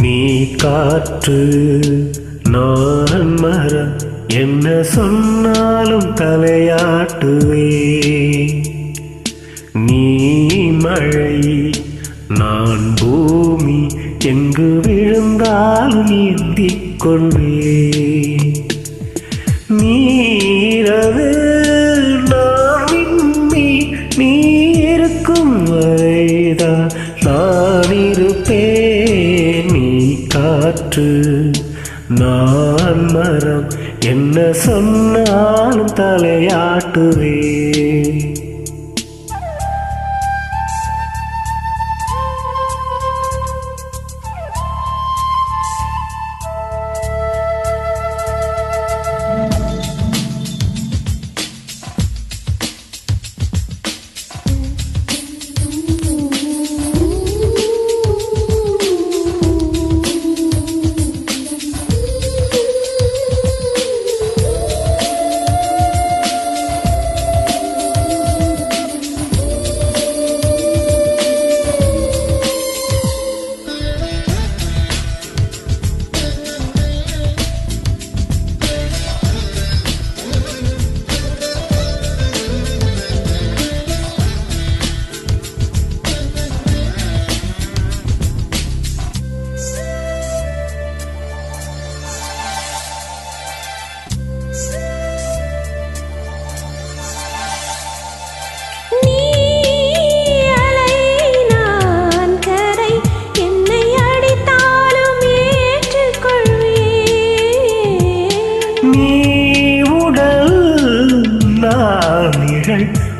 நீ காற்று நான் மரம் என்ன சொன்னாலும் தலையாட்டுவே. நீ மழை நான் பூமி எங்கு விழுந்தாலும் ஏந்திக் கொள்வே. நீரவே காற்று நான் மரம். என்ன சொன்னாலும் தலையாட்டுவே.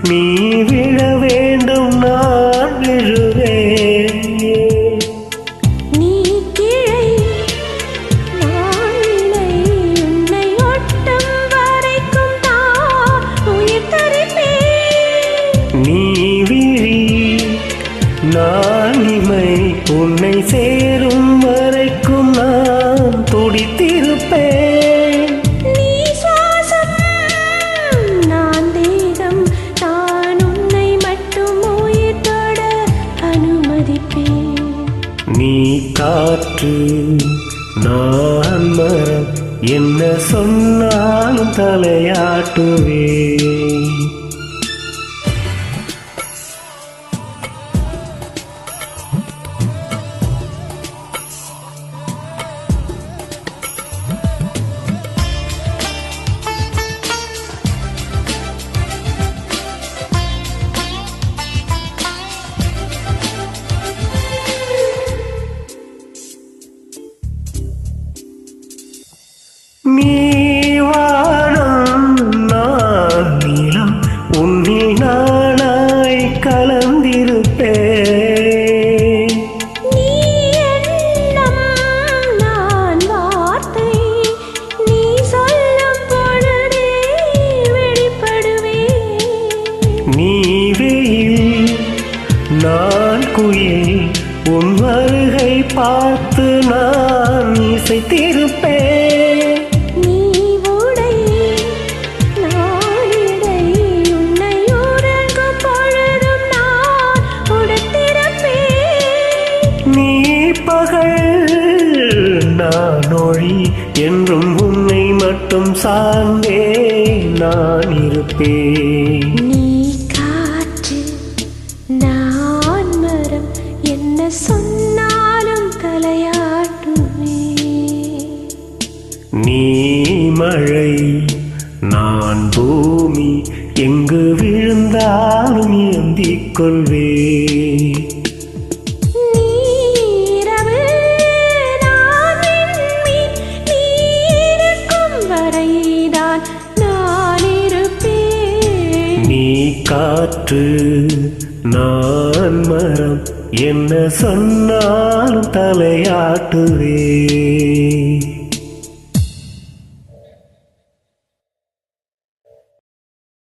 நீ விழ வேண்டும் நான் விழுவேன். நீ கிளை நான் இலை உன்னை ஒட்டும் வரைக்கும் தான் உயிர் தரிப்பேன் நீ விழி நான் இமை உன்னை சேரும் வரைக்கும் நான் துடித்திருப்பேன் காற்று. நான் மரம் என்ன சொன்னாலும் தலையாட்டுவே வெயில் நான் குயில் உன் வருகை பார்த்து நான் இசைத்திருப்பேன் என்றும் உன்னை மட்டும் சார்ந்தே நான் இருப்பேன். மழை நான் பூமி எங்கு விழுந்தாலும் ஏந்திக் நீ காற்று நான் மரம் என்ன சொன்னாலும் தலையாட்டுவே